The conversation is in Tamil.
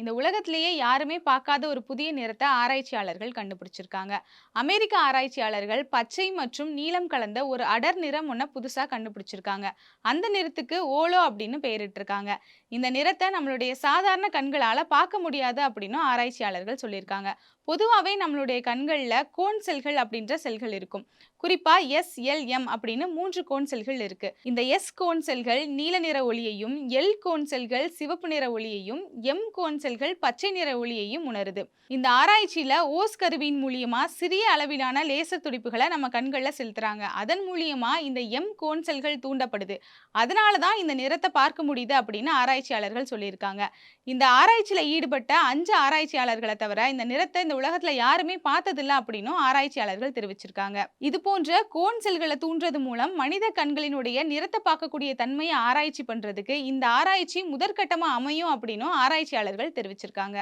இந்த உலகத்திலேயே யாருமே பார்க்காத ஒரு புதிய நிறத்தை ஆராய்ச்சியாளர்கள் கண்டுபிடிச்சிருக்காங்க. அமெரிக்க ஆராய்ச்சியாளர்கள் பச்சை மற்றும் நீலம் கலந்த ஒரு அடர் நிறம் ஒன்றை புதுசாக கண்டுபிடிச்சிருக்காங்க. அந்த நிறத்துக்கு ஓலோ அப்படின்னு பெயரிட்டிருக்காங்க. இந்த நிறத்தை நம்மளுடைய சாதாரண கண்களால் பார்க்க முடியாது அப்படின்னு ஆராய்ச்சியாளர்கள் சொல்லியிருக்காங்க. பொதுவாகவே நம்மளுடைய கண்களில் கோன் செல்கள் அப்படின்ற செல்கள் இருக்கும். குறிப்பா எஸ் எல் எம் அப்படின்னு மூன்று கோன் செல்கள் இருக்கு. இந்த எஸ் கோன் செல்கள் நீல நிற ஒளியையும் எல் கோன் செல்கள் சிவப்பு நிற ஒளியையும் எம் கோன் செல் செல்கள் பச்சை நிற ஒளியையும் உணருது. இந்த ஆராய்ச்சியில ஓஸ் கருவியின் மூலியமா சிறிய அளவிலான லேசர் துடிப்புகளை நம்ம கண்களில் செலுத்துறாங்க. அதன் மூலியமா இந்த எம் கோன் செல்கள் தூண்டப்படுது. அதனால தான் இந்த நிறத்தை பார்க்க முடியுது அப்படின்னு ஆராய்ச்சியாளர்கள் சொல்லியிருக்காங்க. இந்த ஆராய்ச்சியில ஈடுபட்ட அஞ்சு ஆராய்ச்சியாளர்களை தவிர இந்த நிறத்தை இந்த உலகத்துல யாருமே பார்த்ததில்லை அப்படின்னும் ஆராய்ச்சியாளர்கள் தெரிவிச்சிருக்காங்க. இது போன்ற கோன் செல்களை தூண்டுறது மூலம் மனித கண்களினுடைய நிறத்தை பார்க்கக்கூடிய தன்மையை ஆராய்ச்சி பண்றதுக்கு இந்த ஆராய்ச்சி முதற்கட்டமா அமையும் அப்படின்னும் ஆராய்ச்சியாளர்கள் தெரிவிச்சிருக்காங்க.